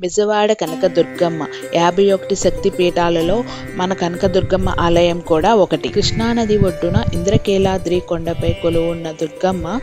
బెజవాడ కనకదుర్గమ్మ. యాభై ఒకటి శక్తి పీఠాలలో మన కనకదుర్గమ్మ ఆలయం కూడా ఒకటి. కృష్ణానది ఒడ్డున ఇంద్రకీలాద్రి కొండపై కొలువున్న దుర్గమ్మ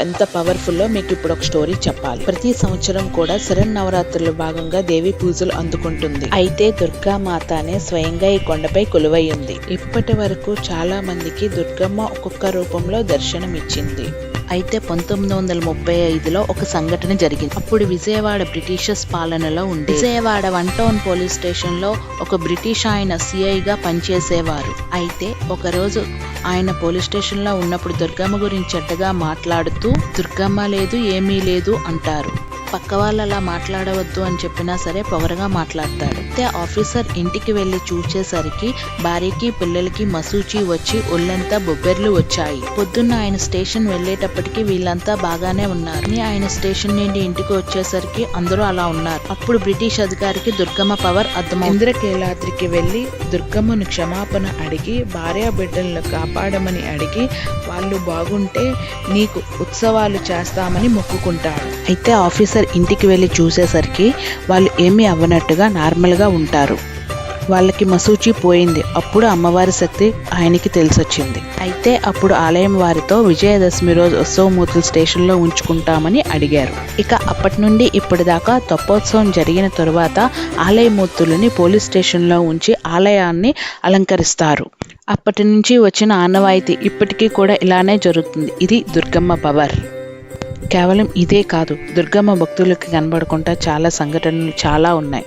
ఎంత పవర్ఫుల్లో మీకు ఇప్పుడు ఒక స్టోరీ చెప్పాలి. ప్రతి సంవత్సరం కూడా శరన్నవరాత్రుల భాగంగా దేవి పూజలు అందుకుంటుంది. అయితే దుర్గా మాతనే స్వయంగా ఈ కొండపై కొలువై ఉంది ఇప్పటి వరకు చాలా మందికి దుర్గమ్మ ఒక్కొక్క రూపంలో దర్శనమిచ్చింది. అయితే పంతొమ్మిది వందల ముప్పై ఐదులో ఒక సంఘటన జరిగింది. అప్పుడు విజయవాడ బ్రిటిషర్స్ పాలనలో ఉంది విజయవాడ వన్ టౌన్ పోలీస్ స్టేషన్లో ఒక బ్రిటిష్ ఆయన సిఐగా పనిచేసేవారు. అయితే ఒకరోజు ఆయన పోలీస్ స్టేషన్లో ఉన్నప్పుడు దుర్గమ్మ గురించి చెడ్డగా మాట్లాడుతూ దుర్గమ్మ లేదు ఏమీ లేదు అంటారు. పక్క వాళ్ళు అలా మాట్లాడవద్దు అని చెప్పినా సరే పొగరగా మాట్లాడతాడు. అయితే ఆఫీసర్ ఇంటికి వెళ్ళి చూసేసరికి భార్యకి పిల్లలకి మసూచి వచ్చి ఒళ్ళంతా బొబ్బెర్లు వచ్చాయి. పొద్దున్న ఆయన స్టేషన్ వెళ్ళేటప్పటికి వీళ్ళంతా బాగానే ఉన్నారు. ఆయన స్టేషన్ నుండి ఇంటికి వచ్చేసరికి అందరూ అలా ఉన్నారు. అప్పుడు బ్రిటిష్ అధికారికి దుర్గమ్మ పవర్ అర్థమైంది ఇంద్రకీలాద్రికి వెళ్ళి దుర్గమ్మను క్షమాపణ అడిగి భార్య బిడ్డలను కాపాడమని అడిగి వాళ్ళు బాగుంటే నీకు ఉత్సవాలు చేస్తామని మొక్కుకుంటాడు. అయితే ఆఫీసర్ ఇంటికి వెళ్ళి చూసేసరికి వాళ్ళు ఏమీ అవ్వనట్టుగా నార్మల్గా ఉంటారు. వాళ్ళకి మసూచి పోయింది. అప్పుడు అమ్మవారి శక్తి ఆయనకి తెలిసొచ్చింది. అయితే అప్పుడు ఆలయం వారితో విజయదశమి రోజు ఉత్సవమూర్తులు స్టేషన్లో ఉంచుకుంటామని అడిగారు. ఇక అప్పటి నుండి ఇప్పటిదాకా తప్పోత్సవం జరిగిన తరువాత ఆలయమూర్తులని పోలీస్ స్టేషన్లో ఉంచి ఆలయాన్ని అలంకరిస్తారు. అప్పటి నుంచి వచ్చిన ఆనవాయితీ ఇప్పటికీ కూడా ఇలానే జరుగుతుంది. ఇది దుర్గమ్మ పవర్. కేవలం ఇదే కాదు దుర్గమ్మ భక్తులకి కనబడకుండా చాలా సంఘటనలు చాలా ఉన్నాయి.